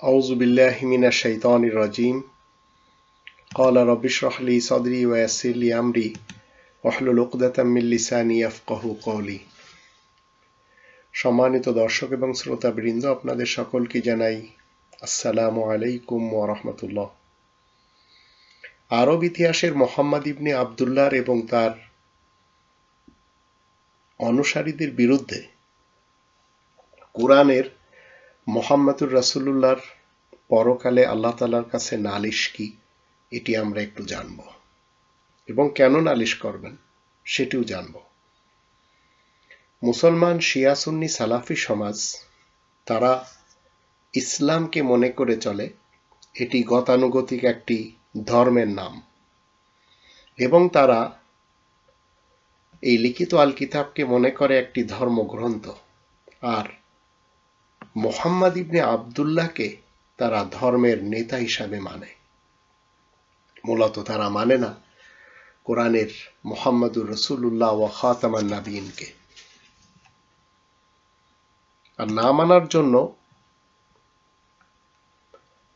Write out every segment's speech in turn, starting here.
أعوذ بالله من الشيطان الرجيم قال رب اشرح لي صدري ويسر لي أمري واحلل عقدة من লিসানি ইয়াফকাহু কওলি সম্মানিত দর্শক এবং শ্রোতাবৃন্দ আপনাদের সকলকে জানাই আসসালামু আলাইকুম ওয়া রাহমাতুল্লাহ আরব ইতিহাসের মোহাম্মদ ইবনে আবদুল্লাহর এবং তার অনুসারীদের বিরুদ্ধে কোরআনের মোহাম্মদুর রাসুল্লাহর পরকালে আল্লাহ তালার কাছে নালিশ কি? এটি আমরা একটু জানব। এবং কেন নালিশ করবেন? সেটিও জানব। মুসলমান শিয়াসুন্নি সালাফি সমাজ, তারা ইসলামকে মনে করে চলে, এটি গতানুগতিক একটি ধর্মের নাম। এবং তারা এই লিখিত আল কিতাবকে মনে করে একটি ধর্মগ্রন্থ। আর মোহাম্মদ ইবনে আবদুল্লাহকে তারা ধর্মের নেতা হিসাবে মানে। মূলত তারা মানে না, কোরআনের মোহাম্মদুর রসুল্লাহ ও খাতামান নাবিনকে আর না মানার জন্য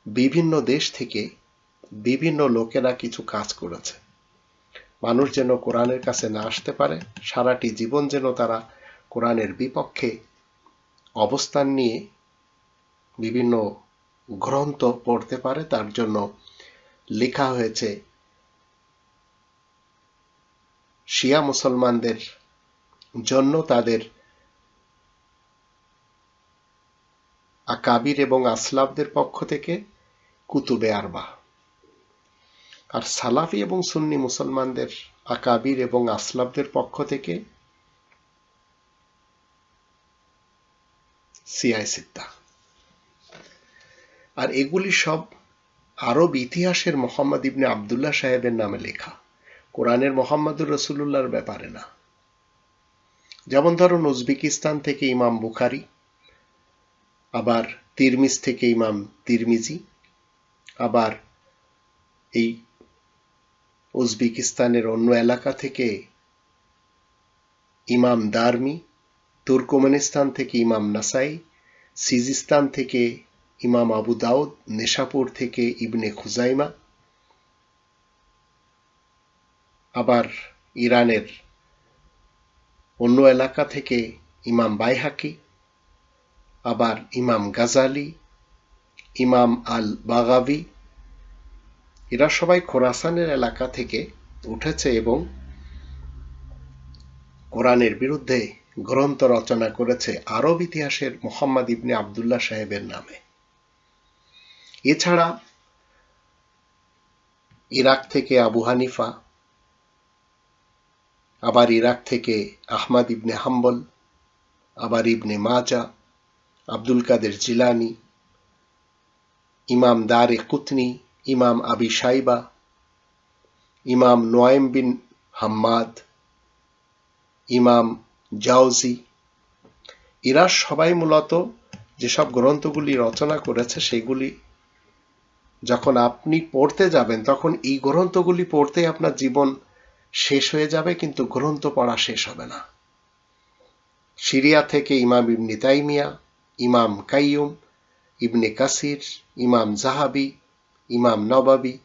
বিভিন্ন দেশ থেকে বিভিন্ন লোকেরা কিছু কাজ করেছে। মানুষ যেন কোরআনের কাছে না আসতে পারে, সারাটি জীবন যেন তারা কোরআনের বিপক্ষে অবস্থান নিয়ে বিভিন্ন গ্রন্থ পড়তে পারে, তার জন্য লেখা হয়েছে, শিয়া মুসলমানদের জন্য তাদের আকাবির এবং আসলাবদের পক্ষ থেকে কুতুবে আরবা। আর সালাফি এবং সুন্নি মুসলমানদের আকাবির এবং আসলাবদের পক্ষ থেকে সিআই সিদ্দা আর এগুলি সব আরব ইতিহাসের মোহাম্মদ ইবনে আবদুল্লাহ সাহেবের নামে লেখা। কোরআনের মোহাম্মদুর রসুল্লাহর ব্যাপারে না। যেমন ধরুন, উজবেকিস্তান থেকে ইমাম বুখারি, আবার তিরমিজ থেকে ইমাম তিরমিজি, আবার এই উজবেকিস্তানের অন্য এলাকা থেকে ইমাম দারমি তুর্কমেনিস্তান থেকে ইমাম নাসাই, সিজিস্তান থেকে ইমাম আবু দাউদ, নেশাপুর থেকে ইবনে খুজাইমা, আবার ইরানের অন্য এলাকা থেকে ইমাম বাইহাকি, আবার ইমাম গাজালি, ইমাম আল বাগাবি এরা সবাই খোরাসানের এলাকা থেকে উঠেছে এবং কোরআনের বিরুদ্ধে গ্রন্থ রচনা করেছে আরব ইতিহাসের মোহাম্মদ ইবনে আবদুল্লাহ সাহেবের নামে। এছাড়া ইরাক থেকে আবু হানিফা, আবার ইরাক থেকে আহমাদ ইবনে হাম্বল, আবার ইবনে মাজা, আব্দুল কাদের জিলানি, ইমাম দারে কুতনি, ইমাম আবি সাইবা, ইমাম নোয়েম বিন হাম্মাদ, ইমাম জাউজি এরা সবাই মূলত যেসব গ্রন্থগুলি রচনা করেছে সেগুলি যখন আপনি পড়তে যাবেন, তখন এই গ্রন্থগুলি পড়তে আপনার জীবন শেষ হয়ে যাবে, কিন্তু গ্রন্থ পড়া শেষ হবে না। সিরিয়া থেকে ইমাম ইবনে তাইমিয়া, ইমাম কাইয়ুম, ইবনে কাসির, ইমাম জাহাবি, ইমাম নবাবি,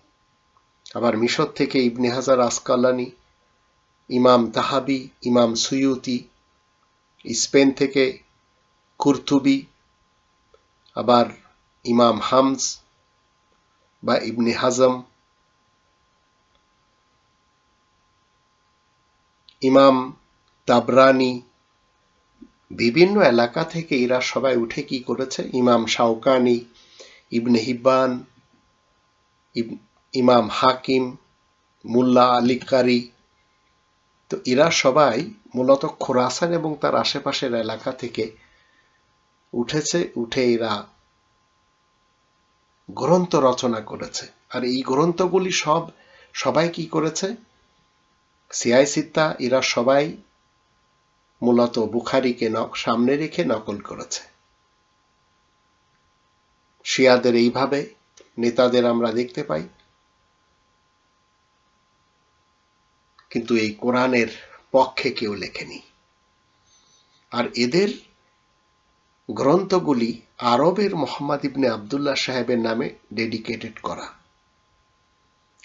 আবার মিশর থেকে ইবনে হাজার আসকালানি, ইমাম তাহাবি, ইমাম সুয়ুতি স্পেন থেকে কুর্তুবি, আবার ইমাম হামস বা ইবনে হাজম, ইমাম তাবরানি, বিভিন্ন এলাকা থেকে এরা সবাই উঠে কি করেছে? ইমাম শাওকানি, ইবনে হিব্বান ইমাম হাকিম, মুল্লা আলিকারি তো এরা সবাই মূলত খোরাসান এবং তার আশেপাশের এলাকা থেকে উঠেছে, উঠে এরা গ্রন্থ রচনা করেছে। আর এই গ্রন্থগুলি সব সবাই কি করেছে? সিআই সিত্তা এরা সবাই মূলত বুখারিকে সামনে রেখে নকল করেছে। শিয়াদের এইভাবে নেতাদের আমরা দেখতে পাই। কিন্তু এই কোরআনের পক্ষে কেউ লেখেনি। আর এদের গ্রন্থগুলি আরবের মোহাম্মদ ইবনে আবদুল্লাহ সাহেবের নামে ডেডিকেটেড করা।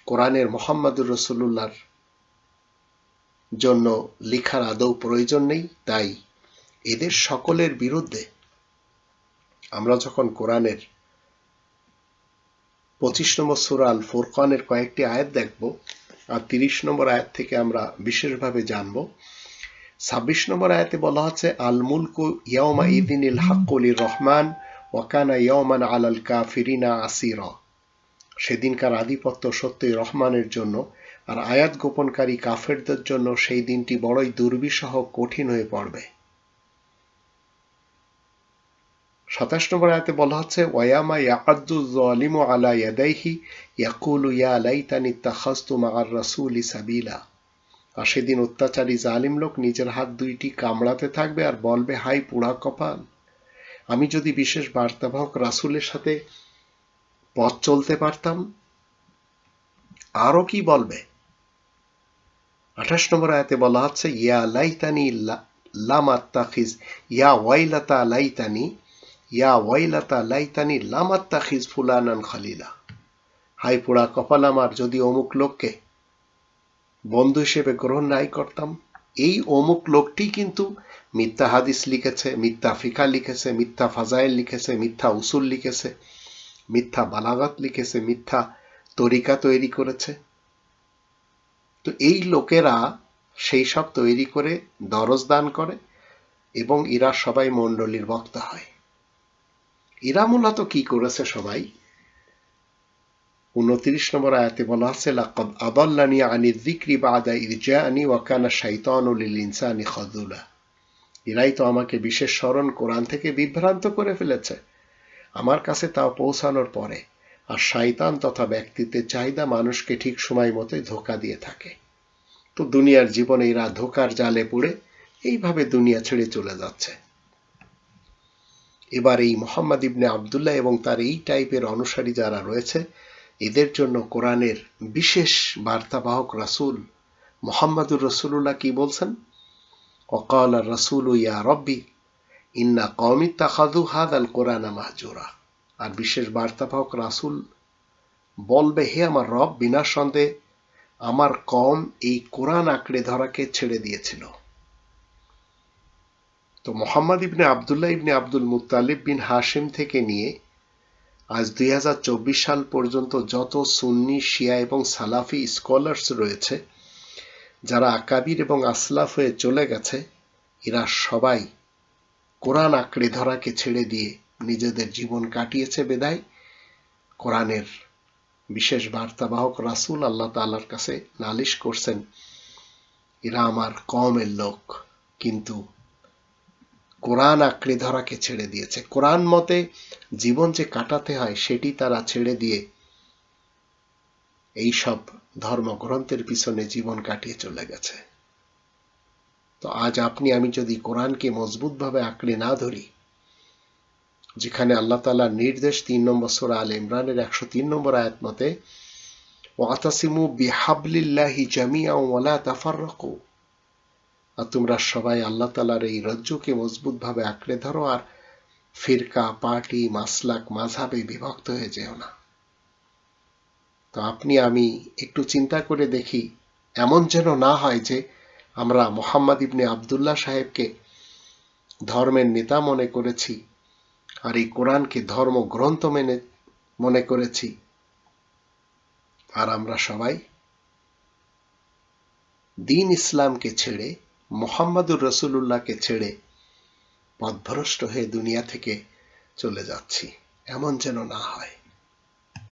কোরআনের মোহাম্মদুর রসুল্লাহর জন্য লিখার আদৌ প্রয়োজন নেই, তাই এদের সকলের বিরুদ্ধে আমরা যখন কোরআনের পঁচিশ নম্বর সুরাল ফুরকানের কয়েকটি আয়াত দেখব তিরিশ নম্বর আয়াত থেকে আমরা বিশেষভাবে জানব। ছাব্বিশ নম্বর আয়াতে বলা হচ্ছে আল মুলকু ইয়মা ইদিনিল হাক্কুলির রহমান ওয়াকানা ইয়মান আলাল কাফিরিনা আসির। সেদিনকার আধিপত্য সত্যই রহমানের জন্য, আর আয়াত গোপনকারী কাফেরদের জন্য সেই দিনটি বড়ই দুর্বিষহ, কঠিন হয়ে পড়বে। সাতাশ নম্বর আয়াতে বলা হচ্ছে, ওয়ায়ামা ইয়াকাদ্দু জালিমু আলা ইয়াদাইহি, ইয়াকুলু ইয়া লাইতানি তাখাস্তু মাআর রাসূলি সাবিলা। আর সেদিন অত্যাচারী জালিম লোক নিজের হাত দুইটি কামড়াতে থাকবে আর বলবে, হাই পোড়া কপাল, আমি যদি বিশেষ বার্তাবাহক রাসূলের সাথে পথ চলতে পারতাম, আরও কি বলবে? আঠাশ নম্বর আয়াতে বলা হচ্ছে, ইয়া লাইতানি লামাত্তাখিজ ইয়া ওয়াইলাতা লাইতানি ইয়া ওয়াইলাতা লাইতানি লামাত্তাখিজ ফুলানান খালিলা হাই পোড়া কপাল আমার যদি অমুক লোককে বন্ধু হিসেবে গ্রহণ নাই করতাম এই অমুক লোকটি কিন্তু মিথ্যা হাদিস লিখেছে মিথ্যা ফিকা লিখেছে মিথ্যা ফাজাইল লিখেছে মিথ্যা উসুল লিখেছে মিথ্যা বালাগাত লিখেছে মিথ্যা তরিকা তৈরি করেছে তো এই লোকেরা সেই সব তৈরি করে দরজ দান করে এবং এরা সবাই মণ্ডলীর বক্তা হয় এরা মূলত কি করেছে সবাই? উনত্রিশ নম্বর আয়াতে বলা আছে, লাকদ আদাল্লানি আনি যিকরি বাদা ইরজাআনি ওয়া কানা শাইতানু লিল ইনসানি খাযুলা এরাই তো আমাকে বিশেষ স্মরণ কোরআন থেকে বিভ্রান্ত করে ফেলেছে। আমার কাছে তাও পৌঁছানোর পরে আর শয়তান তথা ব্যক্তিত্বের চাহিদা মানুষকে ঠিক সময় মতোই ধোকা দিয়ে থাকে। তো দুনিয়ার জীবনে এরা ধোকার জালে পড়ে, এইভাবে দুনিয়া ছেড়ে চলে যাচ্ছে। এবার এই মোহাম্মদ ইবনে আবদুল্লাহ এবং তার এই টাইপের অনুসারী যারা রয়েছে, এদের জন্য কোরআনের বিশেষ বার্তাবাহক রাসুল মোহাম্মদুর রসুল্লাহ কি বলছেন? অকাল রসুল ইয়া রব্বি, ইন্না কমিত তাকাদু হাদ আল কোরআন মাহজুরা। আর বিশেষ বার্তাবাহক রাসুল বলবে, হে আমার রব, বিনা সন্দেহে আমার কম এই কোরআন আঁকড়ে ধরাকে ছেড়ে দিয়েছিল। তো মোহাম্মদ ইবনে আবদুল্লাহ ইবনে আব্দুল মুতালিব বিন হাশিম থেকে নিয়ে আজ দুই হাজার চব্বিশ সাল পর্যন্ত যত সুন্নি, শিয়া এবং সালাফি স্কলার্স রয়েছে, যারা আকাবির এবং আসলাফ হয়ে চলে গেছে, এরা সবাই কোরআন আঁকড়ে ধরাকে ছেড়ে দিয়ে নিজেদের জীবন কাটিয়েছে বেদায়। কোরআনের বিশেষ বার্তাবাহক রাসুল আল্লাহ তাল্লার কাছে নালিশ করছেন, এরা আমার কমের লোক, কিন্তু কোরআন আঁকড়ে ধরাকে ছেড়ে দিয়েছে। কোরআন মতে জীবন যে কাটাতে হয়, সেটি তারা ছেড়ে দিয়ে এই সব ধর্মগ্রন্থের পিছনে জীবন কাটিয়ে চলে গেছে। তো আজ আপনি, আমি যদি কোরআনকে মজবুতভাবে আঁকড়ে না ধরি, যেখানে আল্লাহ তালার নির্দেশ তিন নম্বর সোরা আল ইমরানের একশো তিন নম্বর আয়াত মতে ওয়াতাসিমু বিহাবলিল্লাহি জামিয়া ওয়ালা তাফাররাকু। আর তোমরা সবাই আল্লাহ তালার এই রজ্জুকে মজবুতভাবে আঁকড়ে ধরো আর ফিরকা, পার্টি, মাসলাক মাঝাবে বিভক্ত হয়ে যেও না। তো আপনি, আমি একটু চিন্তা করে দেখি, এমন যেন না হয় যে আমরা মোহাম্মদ ইবনে আবদুল্লাহ সাহেবকে ধর্মের নেতা মনে করেছি আর এই কোরআনকে ধর্ম গ্রন্থ মেনে, মনে করেছি। আর আমরা সবাই দিন ইসলামকে ছেড়ে মোহাম্মদুর রসুল্লাহকে ছেড়ে পথভ্রষ্ট হয়ে দুনিয়া থেকে চলে যাচ্ছি। এমন যেন না হয়।